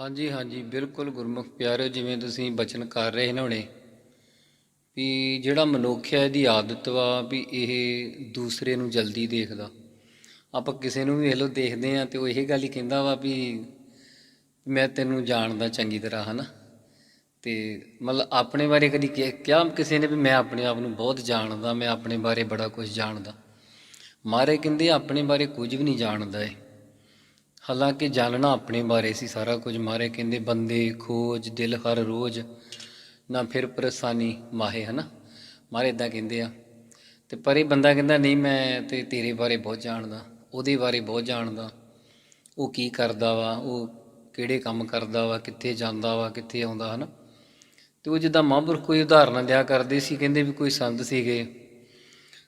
ਹਾਂਜੀ ਹਾਂਜੀ, ਬਿਲਕੁਲ ਗੁਰਮੁਖ ਪਿਆਰਿਓ, ਜਿਵੇਂ ਤੁਸੀਂ ਬਚਨ ਕਰ ਰਹੇ ਨੇ ਹੁਣੇ, ਵੀ ਜਿਹੜਾ ਮਨੁੱਖ ਹੈ ਇਹਦੀ ਆਦਤ ਵਾ ਵੀ ਇਹ ਦੂਸਰੇ ਨੂੰ ਜਲਦੀ ਦੇਖਦਾ। ਆਪਾਂ ਕਿਸੇ ਨੂੰ ਵੀ ਵੇਖ ਲਓ, ਦੇਖਦੇ ਆ ਤੇ ਉਹ ਇਹ ਗੱਲ ਹੀ ਕਹਿੰਦਾ ਵਾ ਵੀ ਮੈਂ ਤੈਨੂੰ ਜਾਣਦਾ ਚੰਗੀ ਤਰ੍ਹਾਂ, ਹਨਾ? ਤੇ ਮਤਲਬ ਆਪਣੇ ਬਾਰੇ ਕਦੀ ਕਿ- ਕਿਹਾ ਕਿਸੇ ਨੇ ਵੀ ਮੈਂ ਆਪਣੇ ਆਪ ਨੂੰ ਬਹੁਤ ਜਾਣਦਾ, ਮੈਂ ਆਪਣੇ ਬਾਰੇ ਬੜਾ ਕੁਝ ਜਾਣਦਾ। ਮਾਰੇ ਕਹਿੰਦੇ ਆਪਣੇ ਬਾਰੇ ਕੁਝ ਵੀ ਨਹੀਂ ਜਾਣਦਾ ਏ ਹਾਲਾਂਕਿ ਜਾਣਨਾ ਆਪਣੇ ਬਾਰੇ ਸੀ ਸਾਰਾ ਕੁਝ। ਮਾਰੇ ਕਹਿੰਦੇ, ਬੰਦੇ, ਖੋਜ, ਦਿਲ ਹਰ ਰੋਜ਼। ਨਾ ਫਿਰ ਪਰੇਸ਼ਾਨੀ, ਮਾਹੇ, ਹਨਾ? ਮਾਰੇ ਇਦਾਂ ਕਹਿੰਦੇ ਆ। ਤੇ ਪਰ ਇਹ ਬੰਦਾ ਕਹਿੰਦਾ, ਨਹੀਂ, ਮੈਂ ਤੇ ਤੇਰੇ ਬਾਰੇ ਬਹੁਤ ਜਾਣਦਾ। ਉਹਦੇ ਬਾਰੇ ਬਹੁਤ ਜਾਣਦਾ। ਉਹ ਕੀ ਕਰਦਾ ਵਾ? ਉਹ ਕਿਹੜੇ ਕੰਮ ਕਰਦਾ ਵਾ? ਕਿੱਥੇ ਜਾਂਦਾ ਵਾ? ਕਿੱਥੇ ਆਉਂਦਾ? ਹਨਾ? ਤੇ ਉਹ ਜਿੱਦਾਂ ਮਹਾਂਪੁਰਖ ਕੋਈ ਉਦਾਹਰਨਾਂ ਦਿਆ ਕਰਦੇ ਸੀ, ਕਹਿੰਦੇ ਵੀ ਕੋਈ ਸੰਤ ਸੀਗੇ।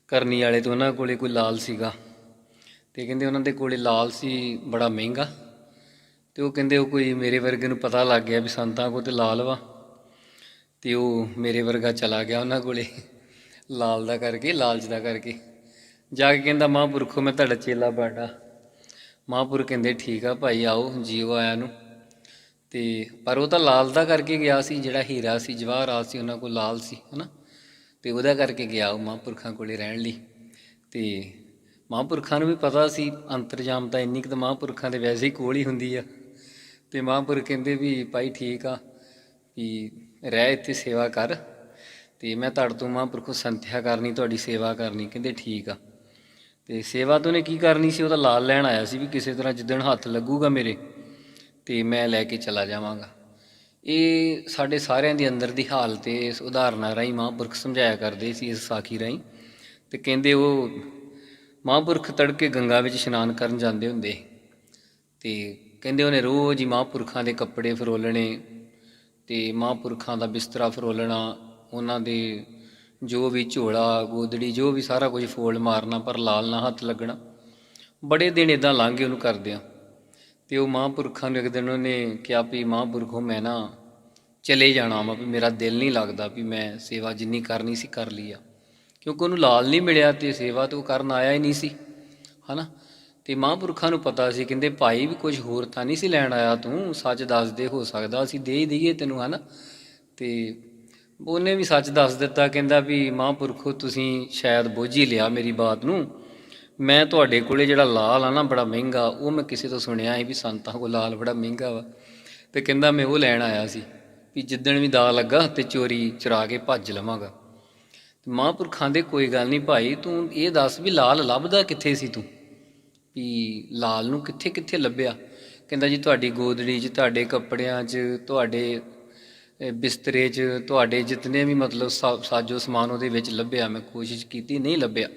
ਕਰਨੀ ਵਾਲੇ ਤੋਂ ਉਹਨਾਂ ਕੋਲੇ ਕੋਈ ਲਾਲ ਸੀਗਾ। ਤੇ ਕਹਿੰਦੇ ਉਹਨਾਂ ਦੇ ਕੋਲੇ ਲਾਲ ਸੀ, ਬੜਾ ਮਹਿੰਗਾ। ਤੇ ਉਹ ਕਹਿੰਦੇ ਉਹ ਕੋਈ ਮੇਰੇ ਵਰਗੇ ਨੂੰ ਪਤਾ ਲੱਗ ਗਿਆ ਵੀ ਸੰਤਾਂ ਕੋਲ ਤੇ ਲਾਲ ਵਾ। ਤੇ ਉਹ ਮੇਰੇ ਵਰਗਾ ਚਲਾ ਗਿਆ ਉਹਨਾਂ ਕੋਲੇ, ਲਾਲ ਦਾ ਕਰਕੇ ਲਾਲਚ ਦਾ ਕਰਕੇ। ਜਾ ਕੇ ਕਹਿੰਦਾ, ਮਹਾਂਪੁਰਖੋ, ਮੈਂ ਤੁਹਾਡਾ ਚੇਲਾ ਬਾਡਾ। ਮਹਾਂਪੁਰਖ ਕਹਿੰਦੇ, ਠੀਕ ਆ ਭਾਈ, ਆਓ, ਜੀਓ ਆਇਆ ਨੂੰ। ਤੇ ਪਰ ਉਹ ਤਾਂ ਲਾਲ ਦਾ ਕਰਕੇ ਗਿਆ ਸੀ, ਜਿਹੜਾ ਹੀਰਾ ਸੀ ਜਵਾਹਰਾਤ ਸੀ, ਉਹਨਾਂ ਕੋਲ ਲਾਲ ਸੀ, ਹਨਾ। ਤੇ ਉਹਦਾ ਕਰਕੇ ਗਿਆ ਉਹ ਮਹਾਂਪੁਰਖਾਂ ਕੋਲੇ ਰਹਿਣ ਲਈ। ਤੇ ਮਹਾਂਪੁਰਖਾਂ ਨੂੰ ਵੀ ਪਤਾ ਸੀ, ਅੰਤਰਜਾਮ ਤਾਂ ਇੰਨੀ ਕੁ ਤਾਂ ਮਹਾਂਪੁਰਖਾਂ ਦੇ ਵੈਸੇ ਹੀ ਕੋਲ ਹੀ ਹੁੰਦੀ ਆ। ਤੇ ਮਹਾਂਪੁਰਖ ਕਹਿੰਦੇ ਵੀ ਭਾਈ ਠੀਕ ਆ, ਵੀ ਰਹਿ ਇੱਥੇ ਸੇਵਾ ਕਰ। ਤੇ ਮੈਂ ਤੁਹਾਡੇ ਤੋਂ ਮਹਾਂਪੁਰਖੋਂ ਸੰਥਿਆ ਕਰਨੀ, ਤੁਹਾਡੀ ਸੇਵਾ ਕਰਨੀ, ਕਹਿੰਦੇ ਠੀਕ ਆ। ਤੇ ਸੇਵਾ ਤੋਂ ਨੇ ਕੀ ਕਰਨੀ ਸੀ ਉਹਦਾ ਲਾਲ ਲੈਣ ਆਇਆ ਸੀ ਵੀ ਕਿਸੇ ਤਰ੍ਹਾਂ ਜਿੱਦਣ ਹੱਥ ਲੱਗੂਗਾ ਮੇਰੇ, ਤੇ ਮੈਂ ਲੈ ਕੇ ਚਲਾ ਜਾਵਾਂਗਾ। ਇਹ ਸਾਡੇ ਸਾਰਿਆਂ ਦੇ ਅੰਦਰ ਦੀ ਹਾਲਤ ਇਸ ਉਦਾਹਰਨਾਂ ਰਾਹੀਂ ਮਹਾਂਪੁਰਖ ਸਮਝਾਇਆ ਕਰਦੇ ਸੀ ਇਸ ਸਾਖੀ ਰਾਹੀਂ। ਤੇ ਕਹਿੰਦੇ ਉਹ ਮਹਾਂਪੁਰਖ ਤੜਕੇ ਗੰਗਾ ਵਿੱਚ ਇਸ਼ਨਾਨ ਕਰਨ ਜਾਂਦੇ ਹੁੰਦੇ ਤੇ ਕਹਿੰਦੇ ਉਹਨੇ ਰੋਜ਼ ਹੀ ਮਹਾਂਪੁਰਖਾਂ ਦੇ ਕੱਪੜੇ ਫਰੋਲਣੇ ਤੇ ਮਹਾਂਪੁਰਖਾਂ ਦਾ ਬਿਸਤਰਾ ਫਰੋਲਣਾ, ਉਹਨਾਂ ਦੇ ਜੋ ਵੀ ਝੋਲਾ, ਗੋਦੜੀ, ਜੋ ਵੀ ਸਾਰਾ ਕੁਝ ਫੋਲ ਮਾਰਨਾ, ਪਰ ਲਾਲ ਨਾ ਹੱਥ ਲੱਗਣਾ, ਬੜੇ ਦਿਨ ਇਦਾਂ ਲੰਘ ਉਹਨੂੰ ਕਰਦਿਆਂ। ਤੇ ਉਹ ਮਹਾਂਪੁਰਖਾਂ ਨੂੰ ਇੱਕ ਦਿਨ ਉਹਨੇ ਕਿਹਾ ਵੀ, ਮਹਾਂਪੁਰਖੋ ਮੈਂ ਨਾ ਚਲੇ ਜਾਣਾ ਵਾ, ਵੀ ਮੇਰਾ ਦਿਲ ਨਹੀਂ ਲੱਗਦਾ ਵੀ ਮੈਂ ਸੇਵਾ ਜਿੰਨੀ ਕਰਨੀ ਸੀ, ਕਰ ਲਈ ਆ। ਕਿਉਂਕਿ ਉਹਨੂੰ ਲਾਲ ਨਹੀਂ ਮਿਲਿਆ ਤੇ ਸੇਵਾ ਤੋਂ ਉਹ ਕਰਨ ਆਇਆ ਹੀ ਨਹੀਂ ਸੀ, ਹਨਾ? ਤੇ ਮਹਾਂਪੁਰਖਾਂ ਨੂੰ ਪਤਾ ਸੀ, ਕਹਿੰਦੇ ਭਾਈ ਵੀ ਕੁਝ ਹੋਰ ਤਾਂ ਨਹੀਂ ਸੀ ਲੈਣ ਆਇਆ ਤੂੰ, ਸੱਚ ਦੱਸ ਦੇ, ਹੋ ਸਕਦਾ ਅਸੀਂ ਦੇ ਹੀ ਦਈਏ ਤੈਨੂੰ, ਹਨਾ? ਤੇ ਉਹਨੇ ਵੀ ਸੱਚ ਦੱਸ ਦਿੱਤਾ, ਕਹਿੰਦਾ ਵੀ ਮਹਾਂਪੁਰਖੋ, ਤੁਸੀਂ ਸ਼ਾਇਦ ਬੋਝੀ ਲਿਆ ਮੇਰੀ ਬਾਤ ਨੂੰ। ਮੈਂ ਤੁਹਾਡੇ ਕੋਲੇ ਜਿਹੜਾ ਲਾਲ ਆ ਨਾ, ਬੜਾ ਮਹਿੰਗਾ, ਉਹ ਮੈਂ ਕਿਸੇ ਤੋਂ ਸੁਣਿਆ ਸੀ ਵੀ ਸੰਤਾਂ ਕੋਲ ਲਾਲ ਬੜਾ ਮਹਿੰਗਾ ਵਾ। ਤੇ ਕਹਿੰਦਾ ਮੈਂ ਉਹ ਲੈਣ ਆਇਆ ਸੀ, ਵੀ ਜਿੱਦਣ ਵੀ ਦਾ ਲੱਗਾ ਤੇ ਚੋਰੀ ਚੁਰਾ ਕੇ ਭੱਜ ਲਵਾਂਗਾ। ਮਹਾਂਪੁਰਖਾਂ ਦੇ ਕੋਈ ਗੱਲ ਨਹੀਂ ਭਾਈ, ਤੂੰ ਇਹ ਦੱਸ ਵੀ ਲਾਲ ਲੱਭਦਾ ਕਿੱਥੇ ਸੀ ਤੂੰ? ਵੀ ਲਾਲ ਨੂੰ ਕਿੱਥੇ ਕਿੱਥੇ ਲੱਭਿਆ? ਕਹਿੰਦਾ ਜੀ ਤੁਹਾਡੀ ਗੋਦੜੀ 'ਚ, ਤੁਹਾਡੇ ਕੱਪੜਿਆਂ 'ਚ, ਤੁਹਾਡੇ ਬਿਸਤਰੇ 'ਚ, ਤੁਹਾਡੇ ਜਿਤਨੇ ਵੀ ਮਤਲਬ ਸਾ- ਸਾਜੋ ਸਮਾਨ ਉਹਦੇ ਵਿੱਚ ਲੱਭਿਆ, ਮੈਂ ਕੋਸ਼ਿਸ਼ ਕੀਤੀ, ਨਹੀਂ ਲੱਭਿਆ।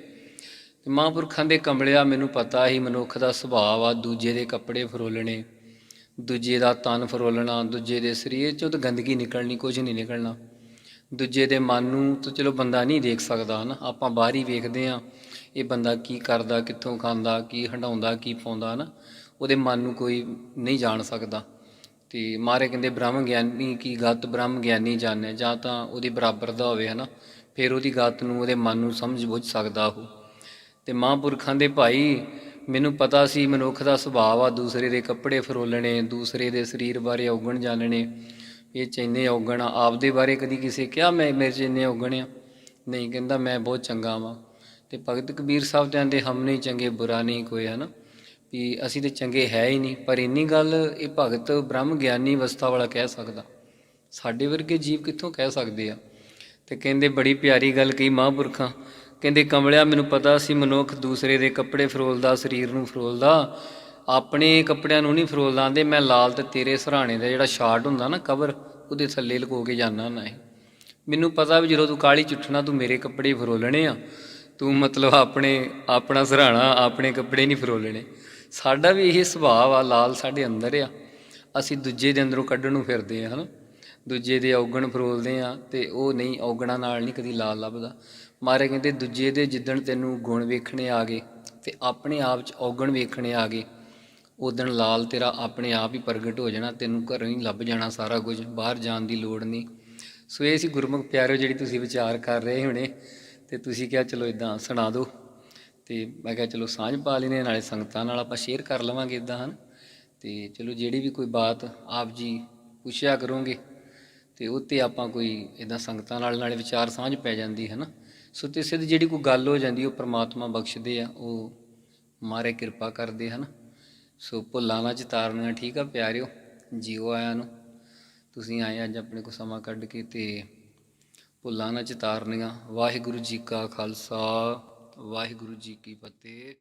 ਤੇ ਮਹਾਂਪੁਰਖਾਂ ਦੇ ਕੰਬਲਿਆ ਮੈਨੂੰ ਪਤਾ ਹੀ, ਮਨੁੱਖ ਦਾ ਸੁਭਾਅ ਆ, ਦੂਜੇ ਦੇ ਕੱਪੜੇ ਫਰੋਲਣੇ, ਦੂਜੇ ਦਾ ਤਨ ਫਰੋਲਣਾ, ਦੂਜੇ ਦੇ ਸਰੀਰ 'ਚੋਂ ਤਾਂ ਗੰਦਗੀ ਨਿਕਲਣੀ, ਕੁਝ ਨਹੀਂ ਨਿਕਲਣਾ। ਦੂਜੇ ਦੇ ਮਨ ਨੂੰ ਤਾਂ ਚਲੋ ਬੰਦਾ ਨਹੀਂ ਦੇਖ ਸਕਦਾ, ਹਨਾ? ਆਪਾਂ ਬਾਹਰ ਹੀ ਵੇਖਦੇ ਆ ਇਹ ਬੰਦਾ ਕੀ ਕਰਦਾ, ਕਿੱਥੋਂ ਖਾਂਦਾ, ਕੀ ਹੰਡਾਉਂਦਾ ਕੀ ਪਾਉਂਦਾ, ਹਨਾ? ਉਹਦੇ ਮਨ ਨੂੰ ਕੋਈ ਨਹੀਂ ਜਾਣ ਸਕਦਾ। ਤੇ ਮਾਰੇ ਕਹਿੰਦੇ ਬ੍ਰਹਮ ਗਿਆਨੀ ਕੀ ਗਤ ਬ੍ਰਹਮ ਗਿਆਨੀ ਜਾਣੈ, ਜਾਂ ਤਾਂ ਉਹਦੀ ਬਰਾਬਰ ਦਾ ਹੋਵੇ, ਹਨਾ? ਫਿਰ ਉਹਦੀ ਗਤ ਨੂੰ ਉਹਦੇ ਮਨ ਨੂੰ ਸਮਝ ਬੁੱਝ ਸਕਦਾ ਉਹ। ਤੇ ਮਹਾਂਪੁਰਖਾਂ ਦੇ ਭਾਈ, ਮੈਨੂੰ ਪਤਾ ਸੀ ਮਨੁੱਖ ਦਾ ਸੁਭਾਅ ਆ, ਦੂਸਰੇ ਦੇ ਕੱਪੜੇ ਫਰੋਲਣੇ, ਦੂਸਰੇ ਦੇ ਸਰੀਰ ਬਾਰੇ ਔਗਣ ਜਾਣਨੇ। ਇਹ ਚ ਇੰਨੇ ਔਗਣ ਆ। ਆਪਦੇ ਬਾਰੇ ਕਦੀ ਕਿਸੇ ਕਿਹਾ, ਮੈਂ ਮੇਰੇ ਚ ਇੰਨੇ ਔਗਣ ਆ? ਨਹੀਂ, ਕਹਿੰਦਾ ਮੈਂ ਬਹੁਤ ਚੰਗਾ ਵਾਂ। ਤੇ ਭਗਤ ਕਬੀਰ ਸਾਹਿਬ ਦੇ ਆਂਦੇ ਹਮ ਨਹੀਂ ਚੰਗੇ, ਬੁਰਾ ਨਹੀਂ ਕੋਈ ਹੈ ਨਾ ਵੀ ਅਸੀਂ ਤੇ ਚੰਗੇ ਹੈ ਹੀ ਨਹੀਂ। ਪਰ ਇੰਨੀ ਗੱਲ ਇਹ ਭਗਤ ਬ੍ਰਹਮ ਗਿਆਨੀ ਅਵਸਥਾ ਵਾਲਾ ਕਹਿ ਸਕਦਾ। ਸਾਡੇ ਵਰਗੇ ਜੀਵ ਕਿੱਥੋਂ ਕਹਿ ਸਕਦੇ ਆ? ਤੇ ਕਹਿੰਦੇ, ਬੜੀ ਪਿਆਰੀ ਗੱਲ ਕਹੀ ਮਹਾਂਪੁਰਖਾਂ। ਕਹਿੰਦੇ, ਕਮਲਿਆ, ਮੈਨੂੰ ਪਤਾ ਸੀ ਮਨੁੱਖ ਦੂਸਰੇ ਦੇ ਕੱਪੜੇ ਫਰੋਲਦਾ, ਸਰੀਰ ਨੂੰ ਫਰੋਲਦਾ। ਆਪਣੇ ਕੱਪੜਿਆਂ ਨੂੰ ਨਹੀਂ ਫਰੋਲਦਾ ਆਂਦੇ, ਮੈਂ ਲਾਲ ਤੇ ਤੇਰੇ ਸਰਾਣੇ ਦਾ ਜਿਹੜਾ ਸ਼ਾਰਟ ਹੁੰਦਾ ਨਾ ਕਵਰ ਉਹਦੇ ਥੱਲੇ ਲੁਕੋ ਕੇ ਜਾਣਾ ਹੁੰਦਾ ਇਹ ਮੈਨੂੰ ਪਤਾ ਵੀ ਜਦੋਂ ਤੂੰ ਕਾਲੀ ਚੁੱਠਣਾ ਤੂੰ ਮੇਰੇ ਕੱਪੜੇ ਫਰੋਲਣੇ ਆ, ਤੂੰ ਮਤਲਬ ਆਪਣੇ, ਆਪਣਾ ਸਰਾਣਾ, ਆਪਣੇ ਕੱਪੜੇ ਨਹੀਂ ਫਰੋਲਣੇ। ਸਾਡਾ ਵੀ ਇਹ ਸੁਭਾਅ ਆ, ਲਾਲ ਸਾਡੇ ਅੰਦਰ ਆ। ਅਸੀਂ ਦੂਜੇ ਦੇ ਅੰਦਰੋਂ ਕੱਢਣ ਨੂੰ ਫਿਰਦੇ ਆ, ਹਨਾ। ਦੂਜੇ ਦੇ ਔਗਣ ਫਰੋਲਦੇ ਆ ਤੇ ਉਹ ਨਹੀਂ, ਔਗਣਾ ਨਾਲ ਨਹੀਂ ਕਦੀ ਲਾਲ ਲੱਭਦਾ। ਮਾਰੇ ਕਹਿੰਦੇ, ਦੂਜੇ ਦੇ ਜਿੱਦਣ ਤੈਨੂੰ ਗੁਣ ਵੇਖਣੇ ਆ ਗਏ ਤੇ ਆਪਣੇ ਆਪ 'ਚ ਔਗਣ ਵੇਖਣੇ ਆ ਗਏ ਉਦਣ ਲਾਲ ਤੇਰਾ ਆਪਣੇ ਆਪ ਹੀ ਪ੍ਰਗਟ ਹੋ ਜਾਣਾ, ਤੈਨੂੰ ਘਰੋਂ ਹੀ ਲੱਭ ਜਾਣਾ ਸਾਰਾ ਕੁਝ, ਬਾਹਰ ਜਾਣ ਦੀ ਲੋੜ ਨਹੀਂ। ਸੋ ਇਹ ਸੀ ਗੁਰਮੁਖ ਪਿਆਰਿਓ ਜਿਹੜੀ ਤੁਸੀਂ ਵਿਚਾਰ ਕਰ ਰਹੇ ਹੋਣੇ ਤੇ ਤੁਸੀਂ ਕਿਹਾ ਚਲੋ ਇਦਾਂ ਸੁਣਾ ਦਿਓ ਤੇ ਮੈਂ ਕਿਹਾ ਚਲੋ ਸਾਂਝ ਪਾ ਲੈਨੇ ਨਾਲੇ ਸੰਗਤਾਂ ਨਾਲ ਆਪਾਂ ਸ਼ੇਅਰ ਕਰ ਲਵਾਂਗੇ ਇਦਾਂ ਹਨ। ਤੇ ਚਲੋ ਜਿਹੜੀ ਵੀ ਕੋਈ ਬਾਤ ਆਪ ਜੀ ਪੁੱਛਿਆ ਕਰੋਗੇ ਤੇ ਉਹ ਤੇ ਆਪਾਂ ਕੋਈ ਇਦਾਂ ਸੰਗਤਾਂ ਨਾਲ, ਨਾਲੇ ਵਿਚਾਰ ਸਾਂਝ ਪੈ ਜਾਂਦੀ ਹੈ ਨਾ। ਸੋ ਤੇ ਸਿੱਧ ਜਿਹੜੀ ਕੋਈ ਗੱਲ ਹੋ ਜਾਂਦੀ, ਉਹ ਪ੍ਰਮਾਤਮਾ ਬਖਸ਼ਦੇ ਆ, ਉਹ ਮਾਰੇ ਕਿਰਪਾ ਕਰਦੇ ਹਨ। ਸੋ ਭੁੱਲਾਂ ਨਾ ਚਿਤਾਰਨੀਆਂ ਠੀਕ ਆ ਪਿਆਰਿਓ? ਜੀਓ ਆਇਆਂ ਨੂੰ। ਤੁਸੀਂ ਆਏ ਅੱਜ ਆਪਣੇ ਕੋ ਸਮਾਂ ਕੱਢ ਕੇ ਤੇ ਭੁੱਲਾਂ ਨਾ ਚਿਤਾਰਨੀਆਂ ਵਾਹਿਗੁਰੂ ਜੀ ਕਾ ਖਾਲਸਾ, ਵਾਹਿਗੁਰੂ ਜੀ ਕੀ ਫਤਿਹ।